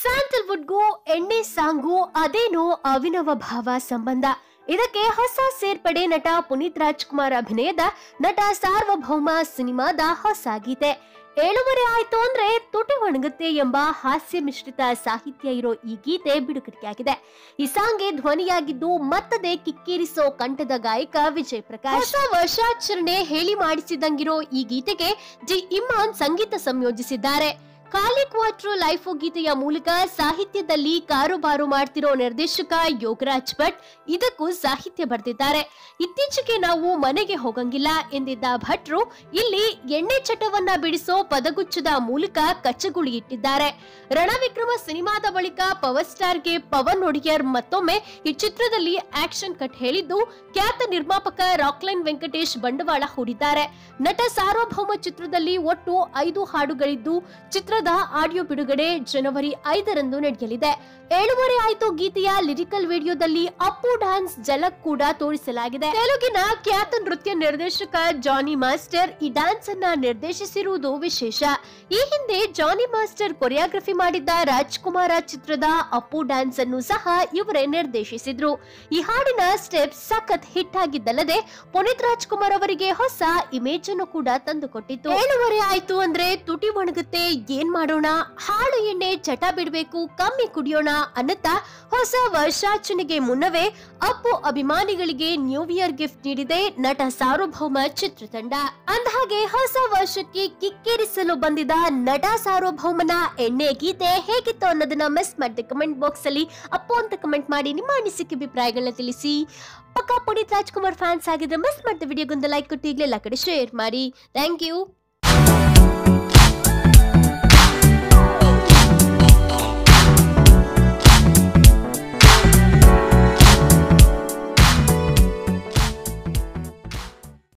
ಸ್ಯಾಂಡಲ್ವುಡ್ಗೂ ಎಣ್ಣೆ ಸಾಂಗು ಅದೇನೋ ಅವಿನವ ಭಾವ ಸಂಬಂಧ ಇದಕ್ಕೆ ಹೊಸ ಸೇರ್ಪಡೆ ನಟ ಪುನೀತ್ ರಾಜ್ಕುಮಾರ್ ಅಭಿನಯದ ನಟ ಸಾರ್ವಭೌಮ ಸಿನಿಮಾದ ಹೊಸ ಗೀತೆ. ಏಳುವರೆ ಆಯ್ತು ಅಂದ್ರೆ ತುಟಿ ಒಣಗುತ್ತೆ ಎಂಬ ಹಾಸ್ಯ ಮಿಶ್ರಿತ ಸಾಹಿತ್ಯ ಇರೋ ಈ ಗೀತೆ ಬಿಡುಗಡೆಯಾಗಿದೆ. ಈ ಸಾಂಗ್ಗೆ ಧ್ವನಿಯಾಗಿದ್ದು ಮತ್ತದೆ ಕಿಕ್ಕಿರಿಸೋ ಕಂಠದ ಗಾಯಕ ವಿಜಯ್ ಪ್ರಕಾಶ್. ಹೊಸ ವರ್ಷಾಚರಣೆ ಹೇಳಿ ಮಾಡಿಸಿದಂಗಿರೋ ಈ ಗೀತೆಗೆ ಜಿ ಇಮ್ಮಾನ್ ಸಂಗೀತ ಸಂಯೋಜಿಸಿದ್ದಾರೆ. ಖಾಲಿ ಕ್ವಾಟ್ರೋ ಲೈಫು ಗೀತೆಯ ಮೂಲಕ ಸಾಹಿತ್ಯದಲ್ಲಿ ಕಾರುಬಾರು ಮಾಡ್ತಿರೋ ನಿರ್ದೇಶಕ ಯೋಗರಾಜ್ ಭಟ್ ಇದಕ್ಕೂ ಸಾಹಿತ್ಯ ಬರೆದಿದ್ದಾರೆ. ಇತ್ತೀಚೆಗೆ ನಾವು ಮನೆಗೆ ಹೋಗಂಗಿಲ್ಲ ಎಂದಿದ್ದ ಭಟ್ರು ಇಲ್ಲಿ ಎಣ್ಣೆ ಚಟವನ್ನ ಬಿಡಿಸೋ ಪದಗುಚ್ಚದ ಮೂಲಕ ಕಚ್ಚಗುಳಿ ಇಟ್ಟಿದ್ದಾರೆ. ರಣವಿಕ್ರಮ ಸಿನಿಮಾದ ಬಳಿಕ ಪವರ್ ಸ್ಟಾರ್ಗೆ ಪವನ್ ಒಡಿಯರ್ ಮತ್ತೊಮ್ಮೆ ಈ ಚಿತ್ರದಲ್ಲಿ ಆಕ್ಷನ್ ಕಟ್ ಹೇಳಿದ್ದು ಖ್ಯಾತ ನಿರ್ಮಾಪಕ ರಾಕ್ಲೈನ್ ವೆಂಕಟೇಶ್ ಬಂಡವಾಳ ಹೂಡಿದ್ದಾರೆ. ನಟ ಸಾರ್ವಭೌಮ ಚಿತ್ರದಲ್ಲಿ ಒಟ್ಟು ಐದು ಹಾಡುಗಳಿದ್ದು ಚಿತ್ರದ ಆಡಿಯೋ ಬಿಡುಗಡೆ ಜನವರಿ ಐದರಂದು ನಡೆಯಲಿದೆ. ಏಳುವರೆ ಆಯ್ತು ಗೀತೆಯ ಲಿರಿಕಲ್ ವಿಡಿಯೋದಲ್ಲಿ ಅಪ್ಪು ಡ್ಯಾನ್ಸ್ ಜಲಕ್ ಕೂಡ ತೋರಿಸಲಾಗಿದೆ. ತೆಲುಗಿನ ಖ್ಯಾತ ನೃತ್ಯ ನಿರ್ದೇಶಕ ಜಾನಿ ಮಾಸ್ಟರ್ ಈ ಡ್ಯಾನ್ಸ್ ಅನ್ನ ನಿರ್ದೇಶಿಸಿರುವುದು ವಿಶೇಷ. ಈ ಹಿಂದೆ ಜಾನಿ ಮಾಸ್ಟರ್ ಕೊರಿಯೋಗ್ರಫಿ ಮಾಡಿದ್ದ ರಾಜ್ಕುಮಾರ ಚಿತ್ರದ ಅಪ್ಪು ಡ್ಯಾನ್ಸ್ ಅನ್ನು ಸಹ ಇವರೇ ನಿರ್ದೇಶಿಸಿದ್ರು. ಈ ಹಾಡಿನ ಸ್ಟೆಪ್ ಸಖತ್ ಹಿಟ್ ಆಗಿದ್ದಲ್ಲದೆ ಪುನೀತ್ ರಾಜ್ಕುಮಾರ್ ಅವರಿಗೆ ಹೊಸ ಇಮೇಜ್ ಅನ್ನು ಕೂಡ ತಂದುಕೊಟ್ಟಿತ್ತು. ಏಳುವರೆ ಆಯ್ತು ಅಂದ್ರೆ ತುಟಿ ಒಣಗುತ್ತೆ ಮಾಡೋಣ? ಹಾಳು ಎಣ್ಣೆ ಚಟ ಬಿಡಬೇಕು, ಕಮ್ಮಿ ಕುಡಿಯೋಣ ಅನ್ನುತ್ತಾ ಹೊಸ ವರ್ಷಾಚರಣೆಗೆ ಮುನ್ನವೇ ಅಪ್ಪು ಅಭಿಮಾನಿಗಳಿಗೆ ನ್ಯೂ ಇಯರ್ ಗಿಫ್ಟ್ ನೀಡಿದೆ ನಟ ಸಾರ್ವಭೌಮ ಚಿತ್ರತಂಡ. ಅಂದಹಾಗೆ ಹೊಸ ವರ್ಷಕ್ಕೆ ಕಿಕ್ಕೇರಿಸಲು ಬಂದಿದ ನಟ ಸಾರ್ವಭೌಮನ ಎಣ್ಣೆ ಗೀತೆ ಹೇಗಿತ್ತು ಅನ್ನೋದನ್ನ ಮಿಸ್ ಮಾಡಿದೆ ಕಮೆಂಟ್ ಬಾಕ್ಸ್ ಅಲ್ಲಿ. ಅಪ್ಪು ಅಂತ ಕಮೆಂಟ್ ಮಾಡಿ ನಿಮ್ಮ ಅನಿಸಿಕೆ ಅಭಿಪ್ರಾಯಗಳನ್ನ ತಿಳಿಸಿ. ಪಕ್ಕ ಪುನೀತ್ ರಾಜ್ಕುಮಾರ್ ಫ್ಯಾನ್ಸ್ ಆಗಿದ್ರೆ ಮಿಸ್ ಮಾಡಿದ ವಿಡಿಯೋಗೊಂದು ಲೈಕ್ ಕೊಟ್ಟು ಈಗಲೇ ಎಲ್ಲ ಕಡೆ ಶೇರ್ ಮಾಡಿ. Thank you